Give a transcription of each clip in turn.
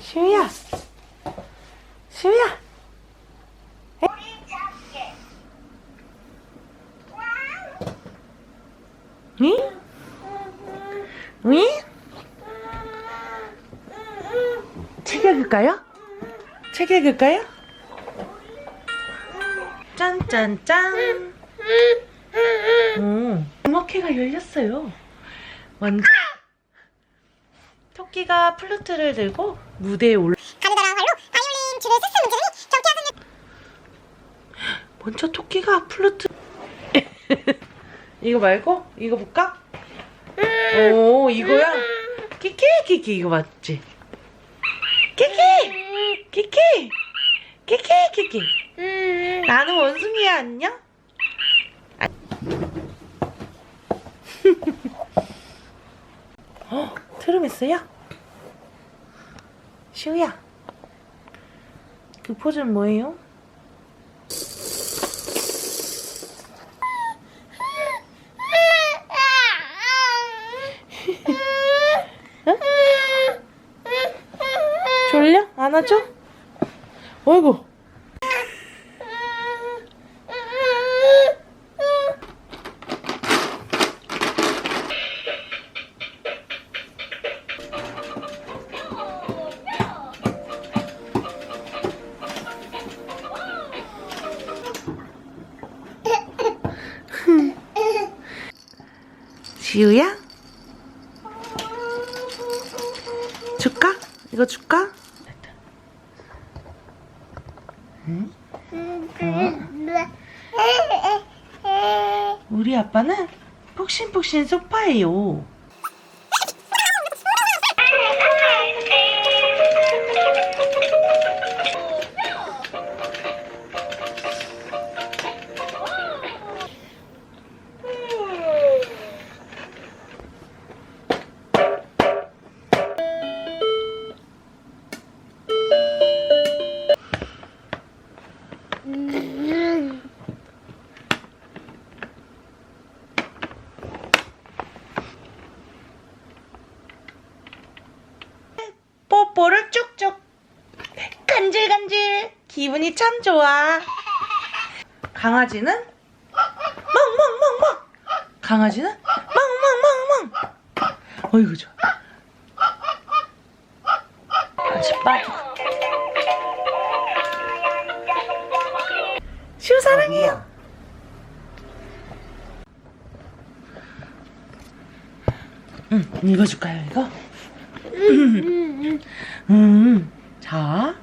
시우야. 시우야. 응? 응? 책 읽을까요? 책 읽을까요? 짠짠짠. 오, 음악회가 열렸어요. 완전. 토끼가 플루트를 들고 무대에 올라. 가느다란 활로 바이올린 줄을 스스 문제더니 경쾌한 선율 먼저 토끼가 플루트. 이거 말고 이거 볼까? 오 이거야. 키키 키키 이거 맞지? 키키 키키 키키 키키. 나는 원숭이야 안녕. 아. 어 트름했어요? 시우야. 그 포즈는 뭐예요? 졸려? 안아줘? 어이구. 지우야? 줄까? 이거 줄까? 우리 아빠는 푹신푹신 소파예요. 뽀뽀를 쭉쭉. 간질간질. 기분이 참 좋아. 강아지는 멍멍멍멍. 강아지는 멍멍멍멍. 어이구 좋아. 같이 빠져 시우 사랑해요. 응 읽어줄까요 이거? 음, 자,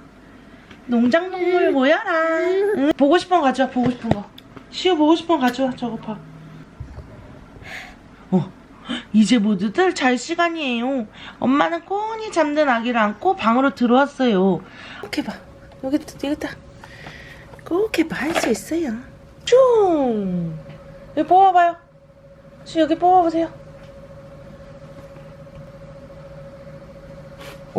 농장동물 모여라. 응, 보고 싶은 거 가져와, 보고 싶은 거. 시우 보고 싶은 거 가져와, 저거 봐. 어, 이제 모두들 잘 시간이에요. 엄마는 꽁히 잠든 아기를 안고 방으로 들어왔어요. 꼭 해봐. 여기, 여기다. 꼭 해봐. 할 수 있어요. 쭉! 여기 뽑아봐요. 시우 여기 뽑아보세요.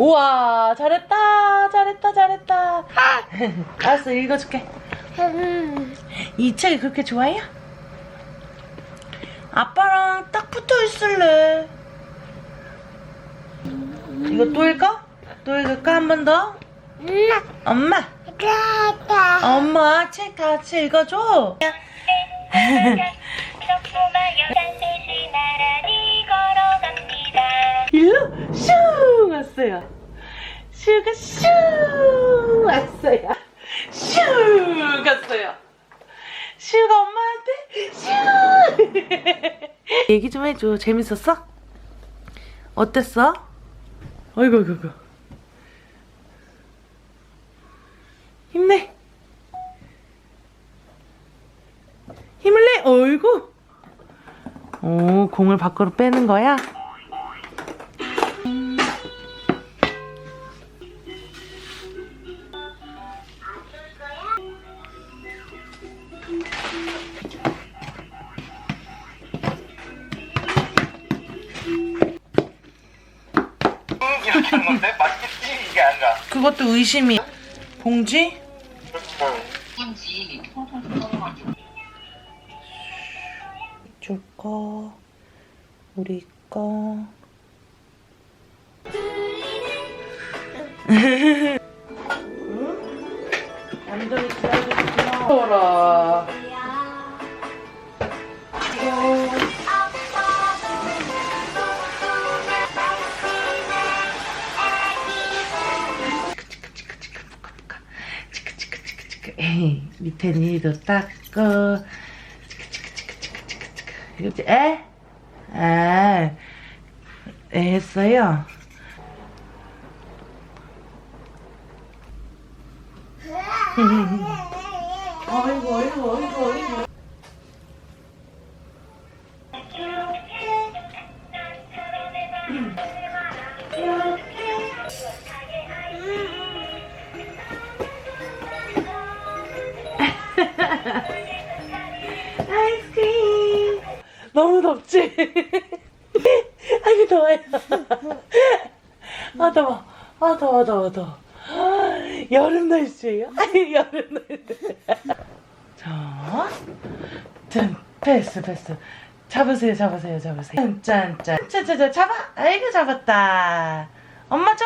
우와 잘했다 잘했다 잘했다 알았어 읽어줄게 이 책이 그렇게 좋아해요? 아빠랑 딱 붙어 있을래 이거 또 읽어? 또 읽을까 한 번 더? 엄마 엄마 책 같이 읽어줘. 일로 슝 왔어요. 슈가 슝 왔어요. 슝 갔어요. 슈가 엄마한테 슝. 얘기 좀 해줘. 재밌었어? 어땠어? 어이구 어이구 어이구. 힘내. 힘을 내. 어이구. 오, 공을 밖으로 빼는 거야? 건데 맛있겠지 이게 아니라 그것도 의심이. 봉지? 줄 거, 우리 거. 응? 완전히. 밑에 니도 닦고 이거지 에? 아, 에 했어요? 어이구 어이구 어이구 어이구 너무 덥지? 아이고 더워요. 아 더워. 아 더워 더워 더워. 여름 날씨예요? 아니 여름 날씨. 자 짠, 패스 패스. 잡으세요 잡으세요 잡으세요. 짠짠 짜자자 잡아. 아이고 잡았다. 엄마 줘.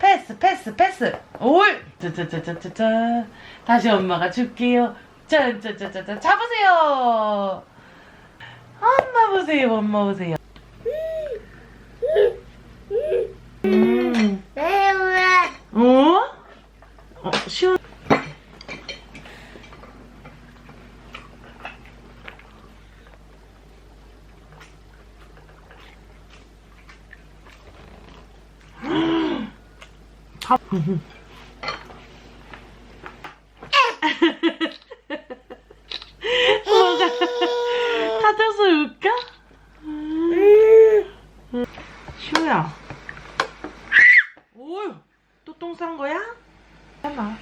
패스 패스 패스. 올. 짜자자자자자. 다시 엄마가 줄게요 짠짜짜짜짜 잡으세요 엄마 보세요 엄마 보세요 음. 어? 어 시원 뭐 가 타져서 울까? 시우야 오유 또 똥 싼 거야? 해봐